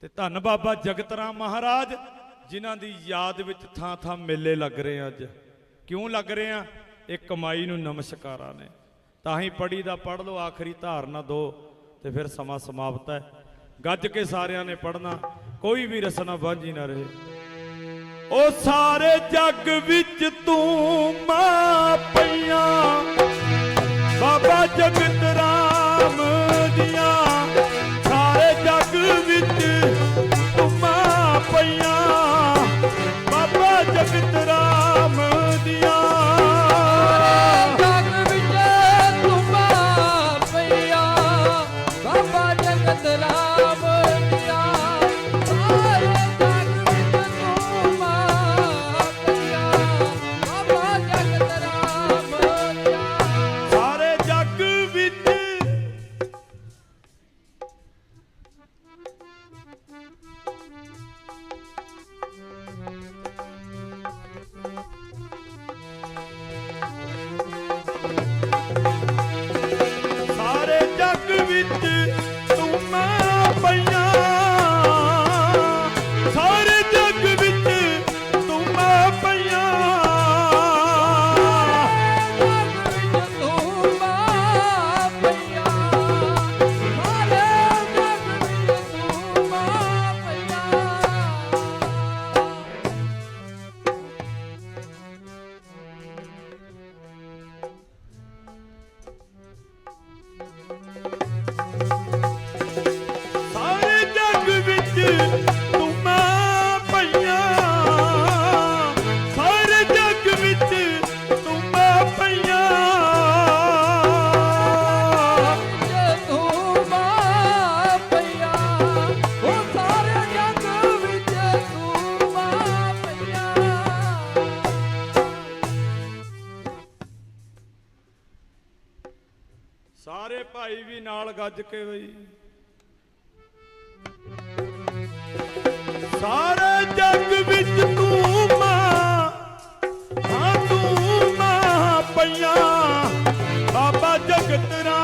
ਤੇ ਧੰਨ ਬਾਬਾ ਜਗਤ ਰਾਮ ਮਹਾਰਾਜ, ਜਿਨ੍ਹਾਂ ਦੀ ਯਾਦ ਵਿੱਚ ਥਾਂ ਥਾਂ ਮੇਲੇ ਲੱਗ ਰਹੇ ਅੱਜ। ਕਿਉਂ ਲੱਗ ਰਹੇ ਆ? ਇਹ ਕਮਾਈ ਨੂੰ ਨਮਸਕਾਰਾਂ ਨੇ। ਤਾਂ ਹੀ ਪੜੀ ਦਾ ਪੜ ਲਓ, ਆਖਰੀ ਧਾਰਨਾ ਦੋ, ਤੇ ਫਿਰ ਸਮਾਂ ਸਮਾਪਤ ਹੈ। ਗੱਜ ਕੇ ਸਾਰਿਆਂ ਨੇ ਪੜਨਾ ਕੋਈ ਵੀ ਰਸਨਾ ਵਾਂਝੀ ਨਾ ਰਹੇ। ਉਹ ਸਾਰੇ ਜੱਗ ਵਿੱਚ ਤੂੰ ਮਾਂ ਜੱਗ ਸਾਰੇ ਭਾਈ ਵੀ ਨਾਲ ਗੱਜ ਕੇ ਬਈ। ਸਾਰੇ ਜੱਗ ਵਿੱਚ ਤੂੰ ਮਾਂ, ਹਾਂ ਤੂੰ ਮਾਂ ਪਈਆਂ। ਬਾਬਾ ਜਗਤ ਰਾਮ